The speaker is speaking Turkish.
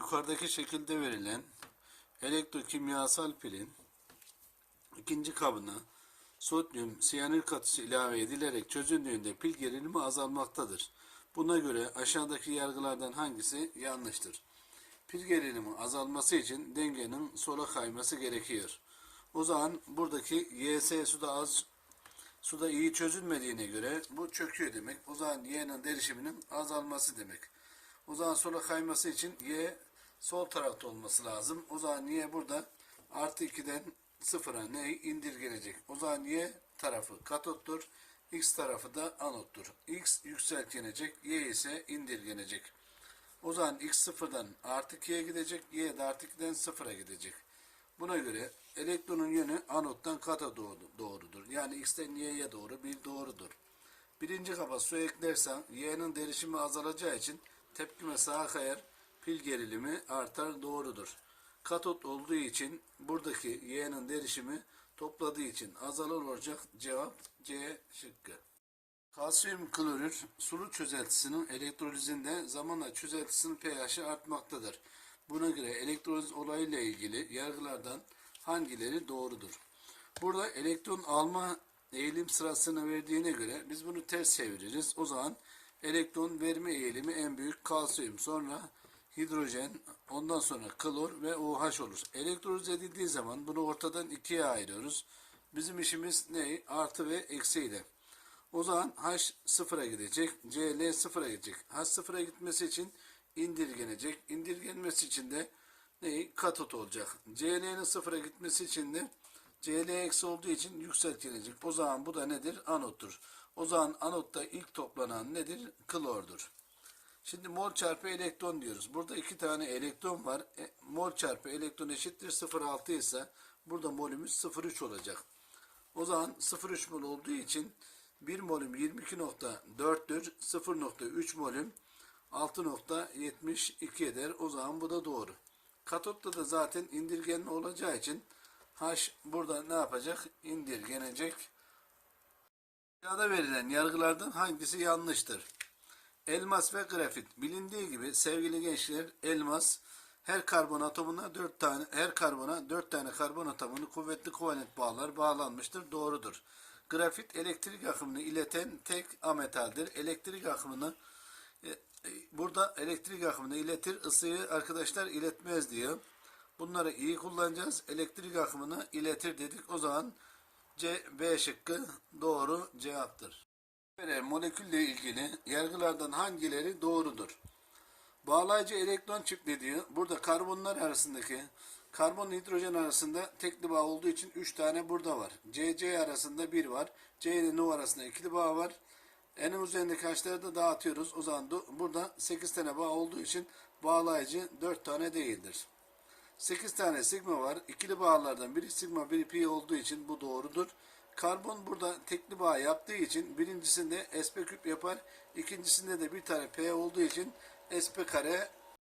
yukarıdaki şekilde verilen elektrokimyasal pilin ikinci kabına sodyum siyanür katısı ilave edilerek çözüldüğünde pil gerilimi azalmaktadır. Buna göre aşağıdaki yargılardan hangisi yanlıştır? Pil gerilimi azalması için dengenin sola kayması gerekiyor. O zaman buradaki YS suda az suda iyi çözülmediğine göre bu çöküyor demek. O zaman Y'nin derişiminin azalması demek. O zaman sola kayması için Y sol tarafta olması lazım. O zaman Y burada artı 2'den sıfıra ne indirgenecek. O zaman Y tarafı katottur. X tarafı da anottur. X yükseltgenecek. Y ise indirgenecek. O zaman X sıfırdan artı 2'ye gidecek. Y de artı 2'den sıfıra gidecek. Buna göre elektronun yönü anottan kata doğru, doğrudur. Yani X'ten Y'ye doğru bir doğrudur. Birinci kaba su eklersen Y'nin derişimi azalacağı için tepkime sağa kayar, pil gerilimi artar doğrudur. Katot olduğu için buradaki Y'nin derişimi topladığı için azalır olacak cevap C şıkkı. Kalsiyum klorür sulu çözeltisinin elektrolizinde zamanla çözeltisinin pH'i artmaktadır. Buna göre elektroliz olayıyla ilgili yargılardan hangileri doğrudur? Burada elektron alma eğilim sırasını verdiğine göre biz bunu ters çeviririz. O zaman elektron verme eğilimi en büyük kalsiyum sonra hidrojen ondan sonra klor ve OH olur. Elektroliz edildiği zaman bunu ortadan ikiye ayırıyoruz. Bizim işimiz ne? Artı ve eksiyle. O zaman H sıfıra gidecek. CL sıfıra gidecek. H sıfıra gitmesi için indirgenecek. İndirgenmesi için de neyi? Katot olacak. CL'nin sıfıra gitmesi için de CL eksi olduğu için yükseltilecek. O zaman bu da nedir? Anottur. O zaman anotta ilk toplanan nedir? Klordur. Şimdi mol çarpı elektron diyoruz. Burada iki tane elektron var. E, mol çarpı elektron eşittir 0,6 ise burada molümüz 0,3 olacak. O zaman 0,3 mol olduğu için 1 molüm 22.4'tür. 0.3 molüm 6.72 eder. O zaman bu da doğru. Katotta da zaten indirgenme olacağı için H burada ne yapacak? İndirgenecek. Aşağıda verilen yargılardan hangisi yanlıştır? Elmas ve grafit. Bilindiği gibi sevgili gençler elmas her karbon atomuna 4 tane her karbona 4 tane karbon atomunu kuvvetli kovalent bağlar bağlanmıştır. Doğrudur. Grafit elektrik akımını ileten tek ametaldir. Elektrik akımını e, e, burada elektrik akımını iletir, ısıyı arkadaşlar iletmez diyor. Bunları iyi kullanacağız. Elektrik akımını iletir dedik. O zaman C, B şıkkı doğru cevaptır. Böyle molekülle ilgili yargılardan hangileri doğrudur? Bağlayıcı elektron diyor. Burada karbonlar arasındaki karbon hidrojen arasında tekli bağ olduğu için 3 tane burada var. CC arasında 1 var. C ile NO arasında ikili bağ var. N'in üzerindeki haşları da dağıtıyoruz. O zaman burada 8 tane bağ olduğu için bağlayıcı 4 tane değildir. 8 tane sigma var. İkili bağlardan biri sigma biri pi olduğu için bu doğrudur. Karbon burada tekli bağ yaptığı için birincisinde sp küp yapar. ikincisinde de bir tane p olduğu için sp kare